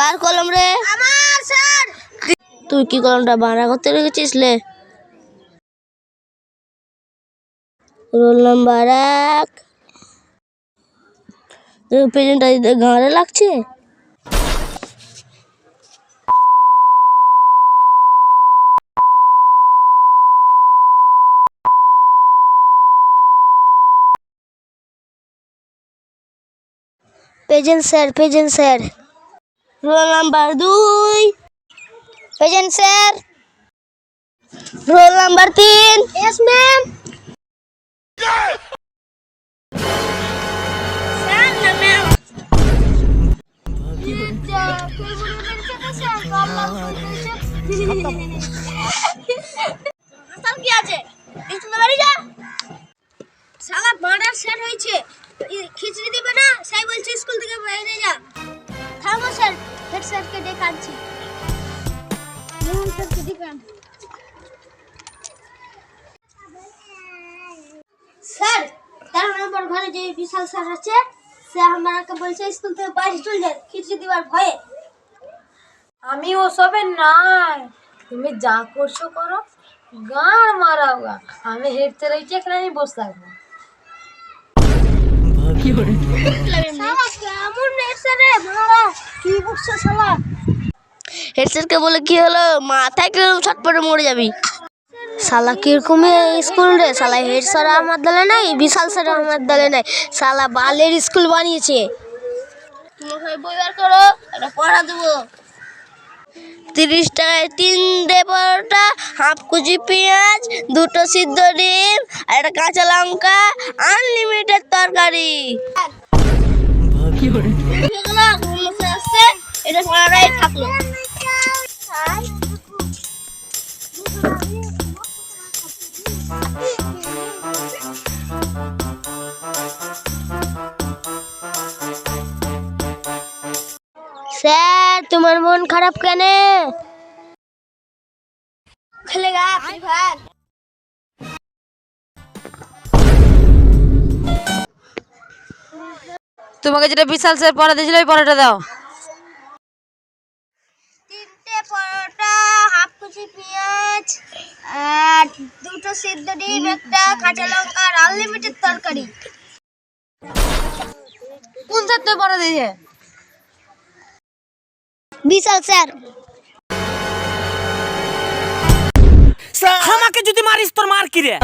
কার কলম রে? আমার স্যার। তুই কি কলমটা ভাড়া করতে রেখেছিস লে? রোল নাম্বার এক। পেজেন্টটা গাঁড়ে লাগছে? Present sir present sir. Roll number দুই প্রেজেন্ট স্যার রোল নাম্বার তিন ইয়েস ম্যাম স্যার না ম্যাম হাসার কি আছে আন স্যার তেরো নম্বর ঘরে যে বিশাল স্যার আছে সে আমাকে বলছে স্কুল থেকে বাইরে চলে যায় খিচড়ি দেওয়ার ভয়ে। আমি ওসবে নাই। তুমি যা করছ করো গান মারাও গা। আমি হেঁটতে রয়েছি এখানে আমি বসে থাকব শালা কেমন নেছে রে মারা কি বকছো শালা? হেড স্যারকে বলে কি হলো? মাথায় কীরকম ছটপটে মরে যাবি। শালা কীরকম স্কুল রে? শালা হেড স্যার আমার দলে নাই বিশাল স্যার আমার দলে নাই। শালা বালের স্কুল বানিয়েছে। করো পড়া দেবো। তিরিশ টাকায় তিনটে পরোটা হাফ কুচি পেঁয়াজ দুটো সিদ্ধ ডিম আর একটা কাঁচা লঙ্কা আনলিমিটেড তরকারি। এটা পড়াটাই থাকল। স্যার তোমার মন খারাপ কেন? খেলেগা ফ্রি ফায়ার তোমাকে যেটা বিশাল স্যার পড়া দিয়েছিল ওই পড়াটা দাও তিনটে পরোটা হাফ কুচি পেঁয়াজ আর দুটো সিদ্ধ ডিম একটা কাঁচা লঙ্কা আর আনলিমিটেড তরকারি। কোন স্যার তো বড় দিয়েছে বিশাল স্যার। আমাকে যদি মারিস তোর মার কি রে?